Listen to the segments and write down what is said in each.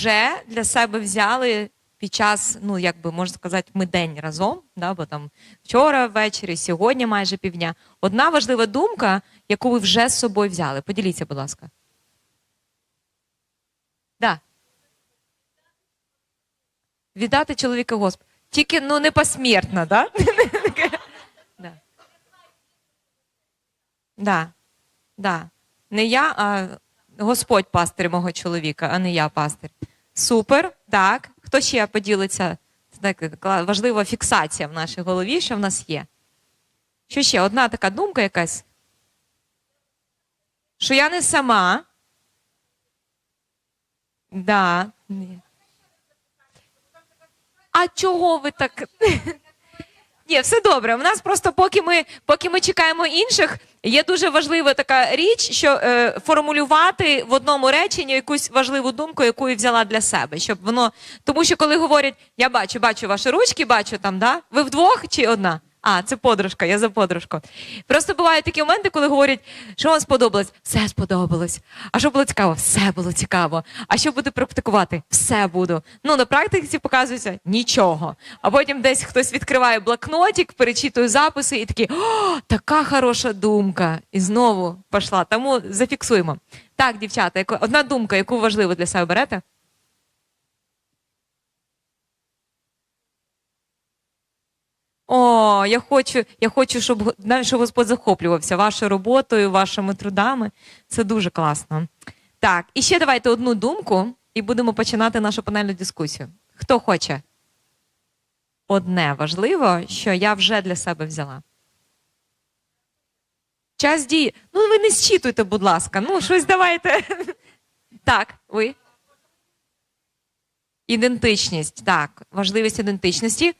вже для себе взяли під час, ну як би можна сказати, ми день разом, да, бо там вчора ввечері, сьогодні майже півдня. Одна важлива думка, яку ви вже з собою взяли. Поділіться, будь ласка. Да. Віддати чоловіка Господу. Тільки ну не посмертно, да? да. Да. Да. Не я, а Господь пастир мого чоловіка, а не я пастир. Супер. Так. Хто ще поділиться? Це так кла- важлива фіксація в нашій голові, що в нас є. Що ще? Одна така думка якась. Що я не сама. Да. Ні. А чого ви так? Ні, все добре. У нас просто поки ми, поки ми чекаємо інших, є дуже важлива така річ, що е, формулювати в одному реченні якусь важливу думку, яку я взяла для себе, щоб воно. Тому що коли говорять, я бачу, бачу ваші ручки, бачу там, да? Ви вдвох чи одна? А, це подружка, я за подружку. Просто бувають такі моменти, коли говорять, що вам сподобалось? Все сподобалось. А що було цікаво? Все було цікаво. А що буде практикувати? Все буду. Ну, на практиці показується нічого. А потім десь хтось відкриває блокнотик, перечитує записи і такий, о, така хороша думка. І знову пішла. Тому зафіксуємо. Так, дівчата, одна думка, яку важливу для себе берете? О, я хочу, я хочу, щоб щоб Господь захоплювався вашою роботою, вашими трудами. Це дуже класно. Так, і ще давайте одну думку, і будемо починати нашу панельну дискусію. Хто хоче? Одне важливо, що я вже для себе взяла. Час дії. Ну, ви не зчитуйте, будь ласка. Ну, щось давайте. Так, ви. Ідентичність. Так, важливість ідентичності.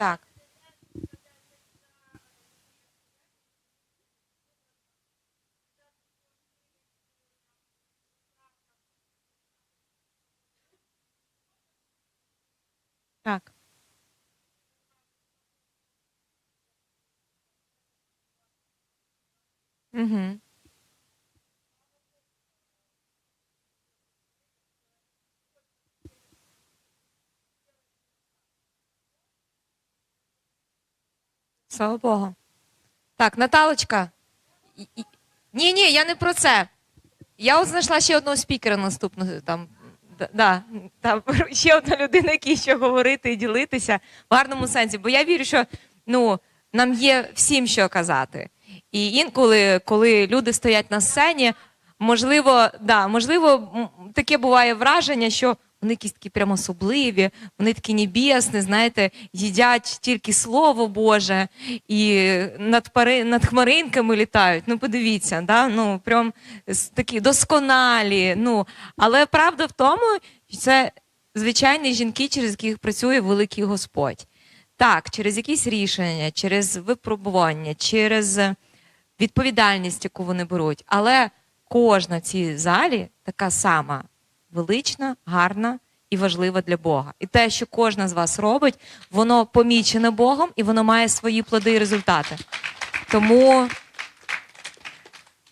Так. Так. Угу. Слава Богу. Так, Наталочка. Ні, ні, я не про це. Я от знайшла ще одного спікера наступного там. Да, там ще одна людина, якій ще говорити і ділитися в гарному сенсі. Бо я вірю, що ну, нам є всім що казати. І інколи, коли люди стоять на сцені, можливо, да, можливо, таке буває враження, що вони якісь такі прямо особливі, вони такі небесні, знаєте, їдять тільки слово Боже і над, пари, над хмаринками літають. Ну, подивіться, да? ну, прям такі досконалі. Ну, але правда в тому, що це звичайні жінки, через яких працює великий Господь. Так, через якісь рішення, через випробування, через відповідальність, яку вони беруть. Але кожна в цій залі така сама велична, гарна і важлива для Бога. І те, що кожна з вас робить, воно помічене Богом і воно має свої плоди і результати. Тому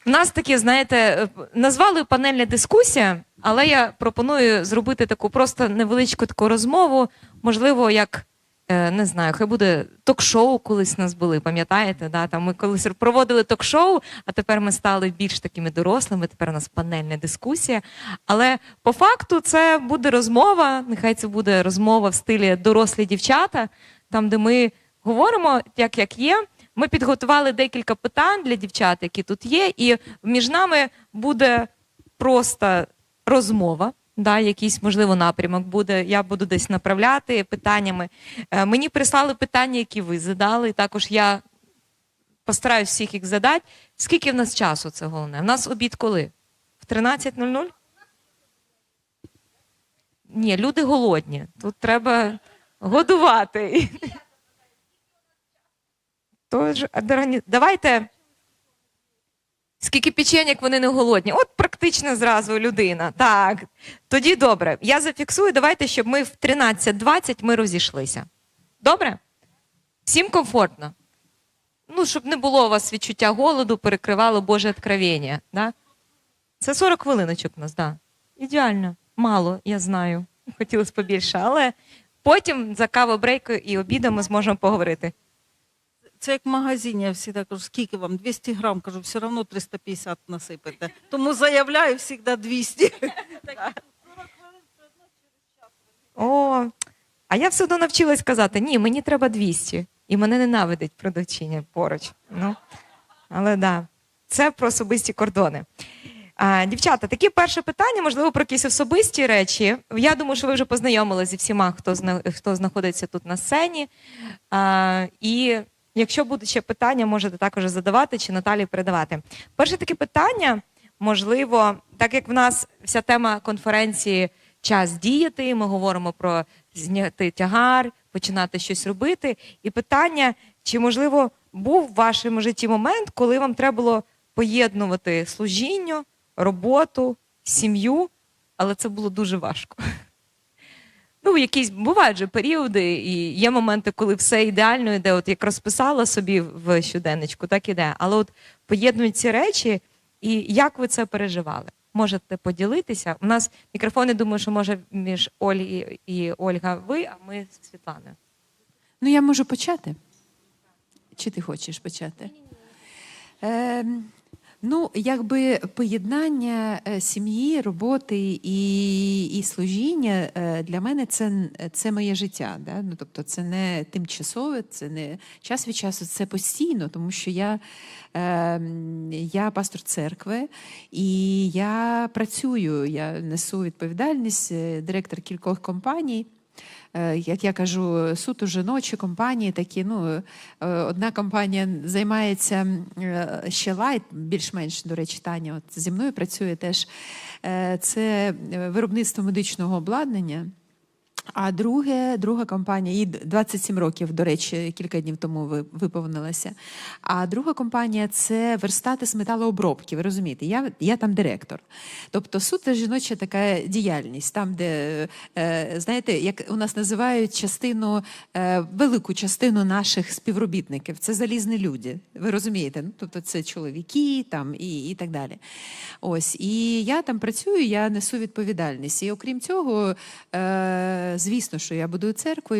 в нас таке, знаєте, назвали панельна дискусія, але я пропоную зробити таку просто невеличку таку розмову, можливо, як. Е, Не знаю, хай буде ток-шоу колись нас були, пам'ятаєте? Да? Там ми колись проводили ток-шоу, а тепер ми стали більш такими дорослими. Тепер у нас панельна дискусія. Але по факту це буде розмова. Нехай це буде розмова в стилі дорослі дівчата, там, де ми говоримо як, як є. Ми підготували декілька питань для дівчат, які тут є, і між нами буде просто розмова. Да, якийсь можливо напрямок буде. Я буду десь направляти питаннями. Е, мені прислали питання, які ви задали. Також я постараюсь всіх їх задати. Скільки в нас часу це головне? У нас обід коли? В 13.00? Ні, люди голодні. Тут треба годувати. Тож, давайте. Скільки печеньок вони не голодні? От практично зразу людина. Так. Тоді добре. Я зафіксую. Давайте, щоб ми в 13.20 ми розійшлися. Добре? Всім комфортно. Ну, щоб не було у вас відчуття голоду, перекривало Боже откровення. Да? Це 40 хвилиночок у нас, так. Да. Ідеально. Мало, я знаю. Хотілося побільше, але потім за каву-брейкою і обідом ми зможемо поговорити. Це як в магазині, я завжди кажу, скільки вам? 200 грам, кажу, все одно 350 насипете. Тому заявляю завжди 200. О, а я все одно навчилась казати, ні, мені треба 200. І мене ненавидить продавчиня поруч. Ну, але да, це про особисті кордони. А, дівчата, такі перше питання, можливо, про якісь особисті речі. Я думаю, що ви вже познайомилися зі всіма, хто, хто знаходиться тут на сцені. А, і якщо будуть ще питання, можете також задавати чи Наталі передавати. Перше таке питання, можливо, так як в нас вся тема конференції час діяти, ми говоримо про зняти тягар, починати щось робити. І питання, чи можливо був в вашому житті момент, коли вам треба було поєднувати служіння, роботу, сім'ю, але це було дуже важко. Якісь бувають же періоди, і є моменти, коли все ідеально йде, от як розписала собі в щоденничку, так іде. Але от поєднують ці речі, і як ви це переживали? Можете поділитися? У нас мікрофони, думаю, що може між Ольгою і Ольга ви, а ми з Світланою. Ну, я можу почати. Чи ти хочеш почати? Е, ну, якби поєднання е, сім'ї, роботи і, і служіння е, для мене це, це моє життя. Да? Ну, тобто це не тимчасове, це не час від часу, це постійно, тому що я, е, я пастор церкви і я працюю, я несу відповідальність, е, директор кількох компаній. Е, Як я кажу, суто жіночі компанії такі. Ну, е, одна компанія займається е, ще лайт, більш-менш, до речі, Таня от зі мною працює теж. Це виробництво медичного обладнання. А друге, друга компанія, їй 27 років, до речі, кілька днів тому ви- виповнилася. А друга компанія це верстати з металообробки. Ви розумієте, я, я там директор. Тобто суто жіноча така діяльність, там, де, е, знаєте, як у нас називають частину, е, велику частину наших співробітників, це залізні люди. Ви розумієте? Ну, тобто це чоловіки там і, і так далі. Ось, і я там працюю, я несу відповідальність. І окрім цього, е, звісно, що я буду церквою.